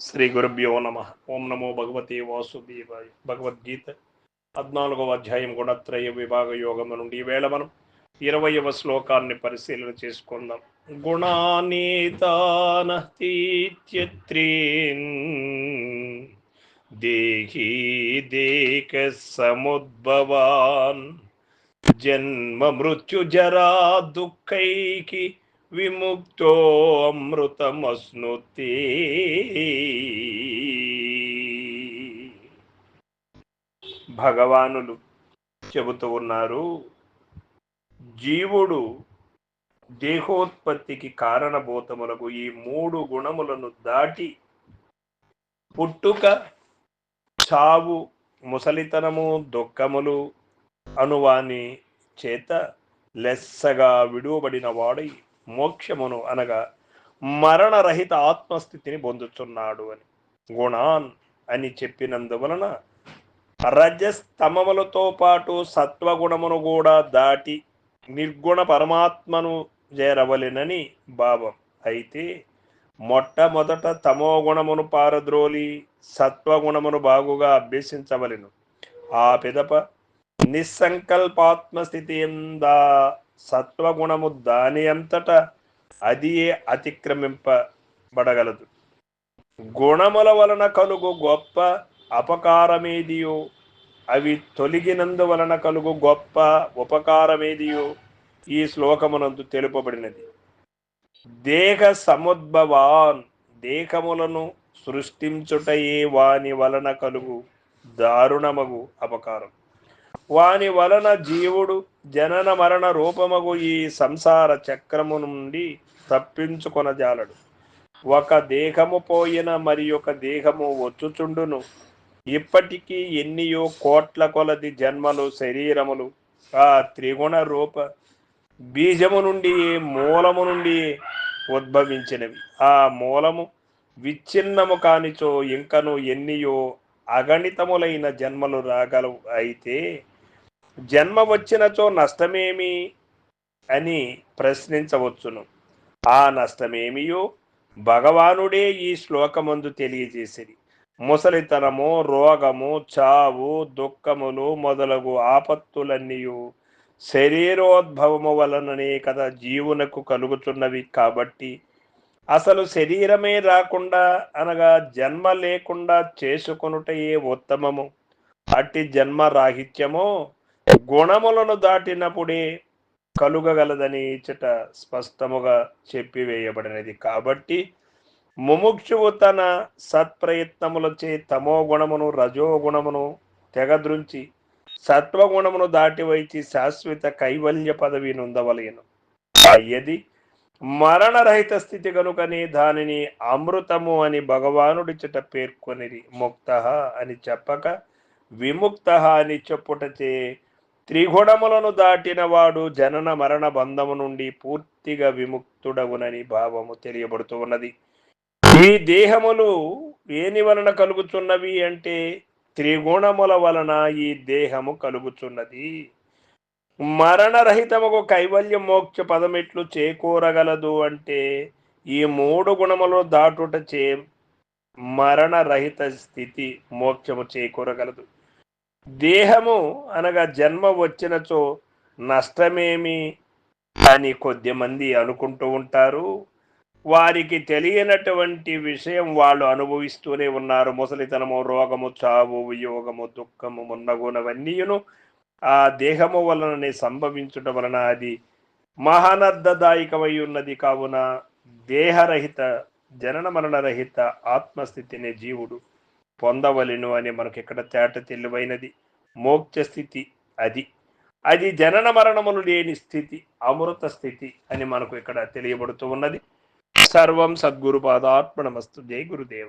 శ్రీ గురుభ్యో నమ. ఓం నమో భగవతి వాసుదేవాయ. భగవద్గీత పద్నాలుగవ అధ్యాయం గుణత్రయ విభాగ యోగం నుండి ఈవేళ మనం ఇరవయవ శ్లోకాన్ని పరిశీలన చేసుకుందాం. గుణానీతానీత్యత్రీన్ దేహీ దేక సముద్భవాన్ జన్మ మృత్యు జరా దుఃఖైకి విముక్తో అమృతమస్నుతే. భగవానులు చెబుతూ ఉన్నారు జీవుడు దేహోత్పత్తికి కారణభూతములకు ఈ మూడు గుణములను దాటి పుట్టుక చావు ముసలితనము దుఃఖములు అనువాని చేత లెస్సగా విడువబడిన వాడై మోక్షమును అనగా మరణరహిత ఆత్మస్థితిని పొందుతున్నాడు అని. గుణాన్ అని చెప్పినందువలన రజస్తమములతో పాటు సత్వగుణమును కూడా దాటి నిర్గుణ పరమాత్మను చేరవలెనని భావం. అయితే మొట్టమొదట తమో గుణమును పారద్రోలి సత్వగుణమును బాగుగా అభ్యసించవలెను. ఆ పిదప నిస్సంకల్పాత్మస్థితి ఎందా సత్వగుణము దాని అంతట అదియే అతిక్రమింపబడగలదు. గుణముల వలన కలుగు గొప్ప అపకారమేదియో అవి తొలగినందువలన కలుగు గొప్ప ఉపకారమేదియో ఈ శ్లోకమునందు తెలుపబడినది. దేహ సముద్భవాన్ దేహములను సృష్టించుటయే వాని వలన కలుగు దారుణమగు అపకారం. వాని వలన జీవుడు జనన మరణ రూపమగు ఈ సంసార చక్రము నుండి తప్పించుకొనజాలడు ఒక దేహము పోయిన మరి ఒక దేహము వచ్చుచుండును. ఇప్పటికీ ఎన్నియో కోట్ల కొలది జన్మలు శరీరములు ఆ త్రిగుణ రూప బీజము నుండి మూలము నుండి ఉద్భవించినవి. ఆ మూలము విచ్ఛిన్నము కానిచో ఇంకను ఎన్నియో అగణితములైన జన్మలు రాగలవు. అయితే జన్మ వచ్చినచో నష్టమేమి అని ప్రశ్నించవచ్చును. ఆ నష్టమేమియో భగవానుడే ఈ శ్లోకమందు తెలియజేసిరి ముసలితనము రోగము చావు దుఃఖములు మొదలగు ఆపత్తులన్నీయు శరీరోద్భవము వలననే కదా జీవునకు కలుగుతున్నవి కాబట్టి అసలు శరీరమే రాకుండా అనగా జన్మ లేకుండా చేసుకొనుటయే ఉత్తమము. అట్టి జన్మ రాహిత్యమో గుణములను దాటినప్పుడే కలుగగలదని ఇచ్చట స్పష్టముగా చెప్పివేయబడినది. కాబట్టి ముముక్షువు తన సత్ప్రయత్నములచే తమో గుణమును రజో గుణమును తెగద్రుంచి సత్వగుణమును దాటివైచి శాశ్వత కైవల్య పదవి నొందవలేను. అయ్యది మరణరహిత స్థితి కనుకనే దానిని అమృతము అని భగవానుడిచట పేర్కొనిది ముక్త అని చెప్పక విముక్త అని చెప్పుటచే త్రిగుణములను దాటినవాడు జనన మరణ బంధము నుండి పూర్తిగా విముక్తుడగునని భావము తెలియబడుతూ ఉన్నది. ఈ దేహములు ఏని వలన కలుగుతున్నవి అంటే త్రిగుణముల వలన ఈ దేహము కలుగుతున్నది. మరణరహితముకు కైవల్య మోక్ష పదమెట్లు చేకూరగలదు అంటే ఈ మూడు గుణములు దాటుట చే మరణరహిత స్థితి మోక్షము చేకూరగలదు. దేహము అనగా జన్మ వచ్చినచో నష్టమేమి అని కొద్ది మంది అనుకుంటూ ఉంటారు. వారికి తెలియనటువంటి విషయం వాళ్ళు అనుభవిస్తూనే ఉన్నారు. ముసలితనము రోగము చావు వియోగము దుఃఖము మున్నగునవన్నీయును. ఆ దేహము వలననే సంభవించుట వలన అది మహానర్దదాయకమై ఉన్నది కావున దేహరహిత జనన మరణరహిత ఆత్మస్థితిని జీవుడు. పొందవలెను అని మనకి ఇక్కడ తేట తెలివైనది? మోక్ష స్థితి అది. అది జనన మరణములు లేని స్థితి అమృత స్థితి అని మనకు ఇక్కడ తెలియబడుతూ ఉన్నది. సర్వం సద్గురు పాదాత్మనమస్తు జై గురుదేవ.